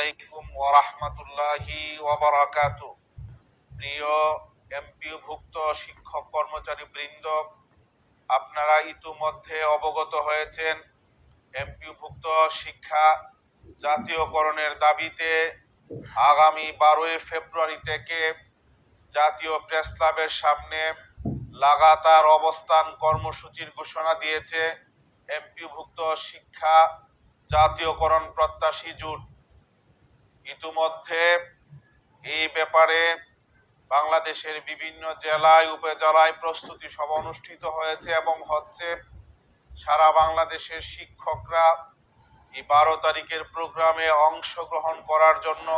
আলাইকুম ওরহমতুল্লাহি ওবরাকাতু প্রিয় এমপিওভুক্ত শিক্ষক কর্মচারী বৃন্দ, আপনারা ইতিমধ্যে অবগত হয়েছেন এমপিওভুক্ত শিক্ষা জাতীয়করণের দাবিতে আগামী বারোই ফেব্রুয়ারি থেকে জাতীয় প্রেস ক্লাবের সামনে লাগাতার অবস্থান কর্মসূচির ঘোষণা দিয়েছে এমপিভুক্ত শিক্ষা জাতীয়করণ প্রত্যাশী জোট। ইতিমধ্যে এই ব্যাপারে বাংলাদেশের বিভিন্ন জেলায়, উপজেলায় প্রস্তুতি সভা অনুষ্ঠিত হয়েছে এবং হচ্ছে সারা বাংলাদেশের শিক্ষকরা এই বারো তারিখের প্রোগ্রামে অংশগ্রহণ করার জন্য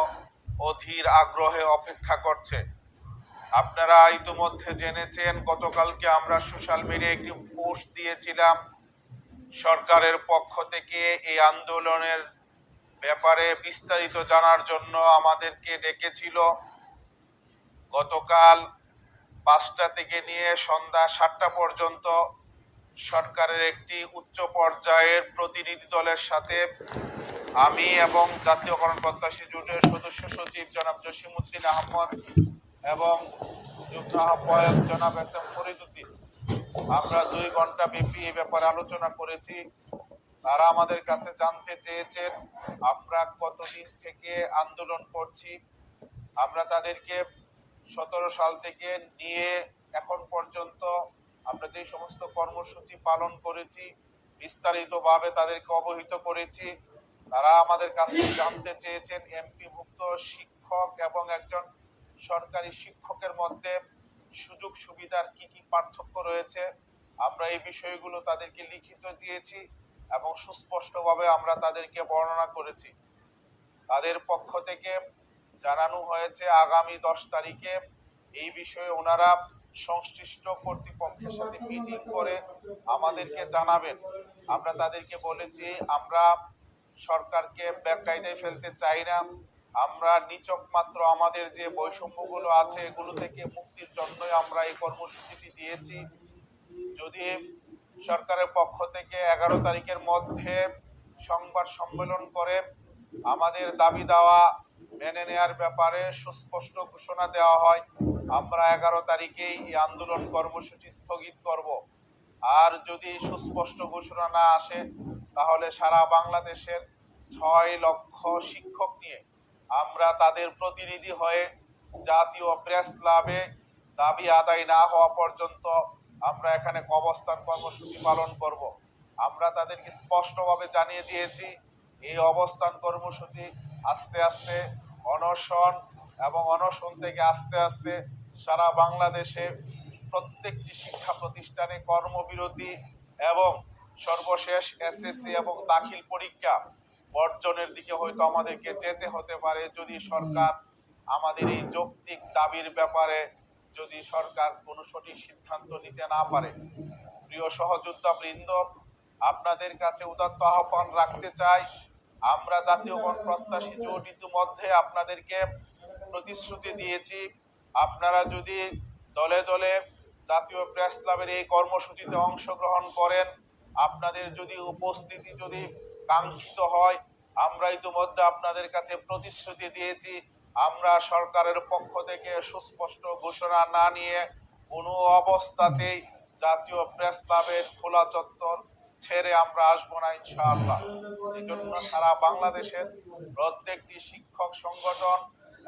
অধীর আগ্রহে অপেক্ষা করছে। আপনারা ইতিমধ্যে জেনেছেন, গতকালকে আমরা সোশ্যাল মিডিয়ায় একটি পোস্ট দিয়েছিলাম, সরকারের পক্ষ থেকে এই আন্দোলনের ব্যাপারে বিস্তারিত জানার জন্য আমাদেরকে ডেকেছিল। গতকাল পাঁচটা থেকে নিয়ে সন্ধ্যা সাতটা পর্যন্ত সরকারের একটি উচ্চ পর্যায়ের প্রতিনিধি দলের সাথে আমি এবং জাতীয়করণ প্রত্যাশী জোটের সদস্য সচিব জনাব জসিমুদ্দিন আহমদ এবং যুগ্ম আহ্বায়ক জনাব এস এম ফরিদুদ্দিন আমরা দুই ঘণ্টা ব্যাপী এই ব্যাপারে আলোচনা করেছি। তারা আমাদের কাছে জানতে চেয়েছেন, আমরা কতদিন থেকে আন্দোলন করছি, আমরা তাদেরকে সতেরো সাল থেকে নিয়ে এখন পর্যন্ত আমরা যে সমস্ত কর্মসূচি পালন করেছি, বিস্তারিতভাবে তাদেরকে অবহিত করেছি, তারা আমাদের কাছে জানতে চেয়েছেন এমপি এমপিভুক্ত শিক্ষক এবং একজন সরকারি শিক্ষকের মধ্যে সুযোগ সুবিধার কি কি পার্থক্য রয়েছে, আমরা এই বিষয়গুলো তাদেরকে লিখিত দিয়েছি। এবং সুস্পষ্টভাবে আমরা তাদেরকে বর্ণনা করেছি। তাদের পক্ষ থেকে জানানো হয়েছে, আগামী দশ তারিখে এই বিষয়ে ওনারা সংশ্লিষ্ট কর্তৃপক্ষের সাথে মিটিং করে আমাদেরকে জানাবেন। আমরা তাদেরকে বলেছি, আমরা সরকারকে বেকায়দায় ফেলতে চাই না। আমরা নিচক মাত্র আমাদের যে বৈষম্যগুলো আছে, এগুলো থেকে মুক্তির জন্যই আমরা এই কর্মসূচিটি দিয়েছি। যদি সরকারের পক্ষ থেকে এগারো তারিখের মধ্যে সংবাদ সম্মেলন করে আমাদের দাবি দেওয়া মেনে নেয়ার ব্যাপারে সুস্পষ্ট ঘোষণা দেওয়া হয়। আমরা এগারো তারিখেই এই আন্দোলন কর্মসূচি স্থগিত করব। আর যদি সুস্পষ্ট ঘোষণা না আসে, তাহলে সারা বাংলাদেশের ছয় লক্ষ শিক্ষক নিয়ে আমরা তাদের প্রতিনিধি হয়ে জাতীয় প্রেস ক্লাবে দাবি আদায় না হওয়া পর্যন্ত আমরা এখানে অবস্থান কর্মসূচি পালন করব। আমরা তাদেরকে স্পষ্টভাবে জানিয়ে দিয়েছি, এই অবস্থান কর্মসূচি আস্তে আস্তে অনশন এবং অনশন থেকে আস্তে আস্তে সারা বাংলাদেশে প্রত্যেকটি শিক্ষা প্রতিষ্ঠানে কর্মবিরতি এবং সর্বশেষ এসএসসি এবং দাখিল পরীক্ষা বর্জনের দিকে হয়তো আমাদেরকে যেতে হতে পারে। যদি সরকার আমাদের এই যৌক্তিক দাবির ব্যাপারে যদি সরকার কোনো সঠিক সিদ্ধান্ত নিতে না পারে, প্রিয় সহযোদ্ধা বৃন্দ আপনাদের কাছে উদাত্ত আহ্বান রাখতে চাই। আমরা জাতীয় গণ প্রত্যাশী জোট ইতিমধ্যে আপনাদেরকে প্রতিশ্রুতি দিয়েছি। আপনারা যদি দলে দলে জাতীয় প্রেস ক্লাবের এই কর্মসূচিতে অংশগ্রহণ করেন, আপনাদের যদি উপস্থিতি যদি কাঙ্ক্ষিত হয়, আমরা ইতিমধ্যে আপনাদের কাছে প্রতিশ্রুতি দিয়েছি। আমরা সরকারের পক্ষ থেকে সুস্পষ্ট ঘোষণা না নিয়ে কোনো অবস্থাতেই জাতীয় প্রেস ক্লাবের খোলা চত্বর ছেড়ে আমরা আসব না, ইনশাআল্লাহ। এই জন্য সারা বাংলাদেশের প্রত্যেকটি শিক্ষক সংগঠন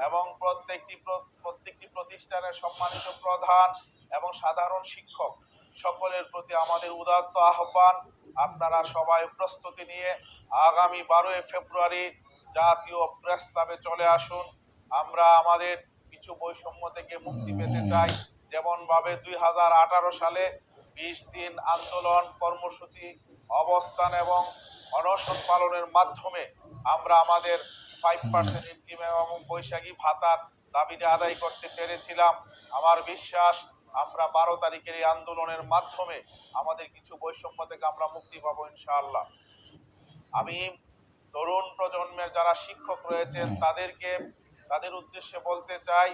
এবং প্রত্যেকটি প্র- প্রত্যেকটি প্রতিষ্ঠানের সম্মানিত প্রধান এবং সাধারণ শিক্ষক সকলের প্রতি আমাদের উদাত্ত আহ্বান। আপনারা সবাই প্রস্তুতি নিয়ে আগামী বারোই ফেব্রুয়ারি জাতীয় প্রেস ক্লাবে চলে আসুন। আমরা আমাদের কিছু বৈষম্য থেকে মুক্তি পেতে চাই। যেমনভাবে দুই হাজার আঠারো সালে বিশ দিন আন্দোলন, কর্মসূচি, অবস্থান এবং অনশন পালনের মাধ্যমে আমরা আমাদের ফাইভ পার্সেন্ট ইনক্রিম এবং বৈশাখী ভাতার দাবিটা আদায় করতে পেরেছিলাম। আমার বিশ্বাস, আমরা বারো তারিখের এই আন্দোলনের মাধ্যমে আমাদের কিছু বৈষম্য থেকে আমরা মুক্তি পাবো ইনশাআল্লাহ। আমি তরুণ প্রজন্মের যারা শিক্ষক রয়েছেন, তাদেরকে তাদের উদ্দেশ্যে বলতে চাই,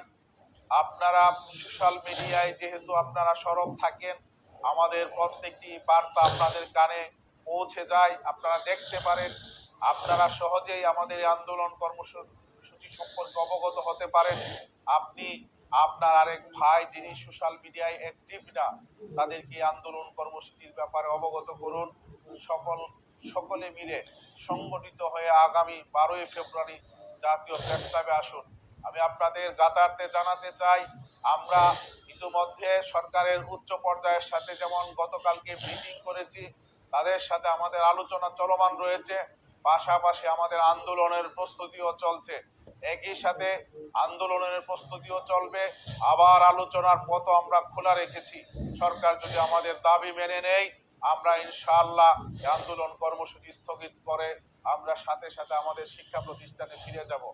আপনারা সোশ্যাল মিডিয়ায় যেহেতু আপনারা সরব থাকেন, আমাদের প্রত্যেকটি বার্তা আপনাদের কানে পৌঁছে যায়, আপনারা দেখতে পারেন, আপনারা সহজেই আমাদের আন্দোলন কর্মসূচি সম্পর্কে অবগত হতে পারেন। আপনি, আপনার আরেক ভাই যিনি সোশ্যাল মিডিয়ায় অ্যাক্টিভ না, তাদেরকে আন্দোলন কর্মসূচির ব্যাপারে অবগত করুন। সকল, সকলে মিলে সংগঠিত হয়ে আগামী বারোই ফেব্রুয়ারি জাতীয় প্রস্তাবে আসুন। আমি আপনাদের গাতার্থে জানাতে চাই, আমরা ইতিমধ্যে সরকারের উচ্চ পর্যায়ের সাথে যেমন গতকালকে মিটিং করেছি, তাদের সাথে আমাদের আলোচনা চলমান রয়েছে, পাশাপাশি আমাদের আন্দোলনের প্রস্তুতিও চলছে। একই সাথে আন্দোলনের প্রস্তুতিও চলবে, আবার আলোচনার পথ আমরা খোলা রেখেছি। সরকার যদি আমাদের দাবি মেনে নেয় আমরা ইনশাআল্লাহ আন্দোলন কর্মসূচি স্থগিত করে আমরা সাথে সাথে আমাদের শিক্ষা প্রতিষ্ঠানে ফিরে যাব।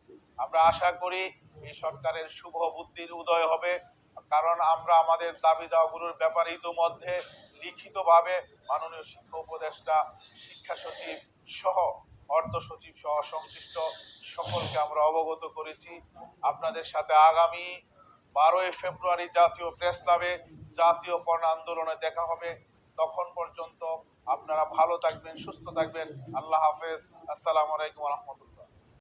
আমরা আশা করি এই সরকারের শুভ বুদ্ধির উদয় হবে, কারণ আমরা আমাদের দাবি দাওয়াগুলোর ব্যাপারে ইতিমধ্যে লিখিতভাবে মাননীয় শিক্ষা উপদেষ্টা, শিক্ষা সচিব সহ অর্থ সচিব সহ সংশ্লিষ্ট সকলকে আমরা অবগত করেছি। আপনাদের সাথে আগামী বারোই ফেব্রুয়ারি জাতীয় প্রেস ক্লাবে জাতীয় কর্ণ আন্দোলনে দেখা হবে। তখন পর্যন্ত আপনারা ভালো থাকবেন সুস্থ থাকবেন। আল্লাহ হাফেজ। আসসালামু আলাইকুম রহমতুল্লাহ।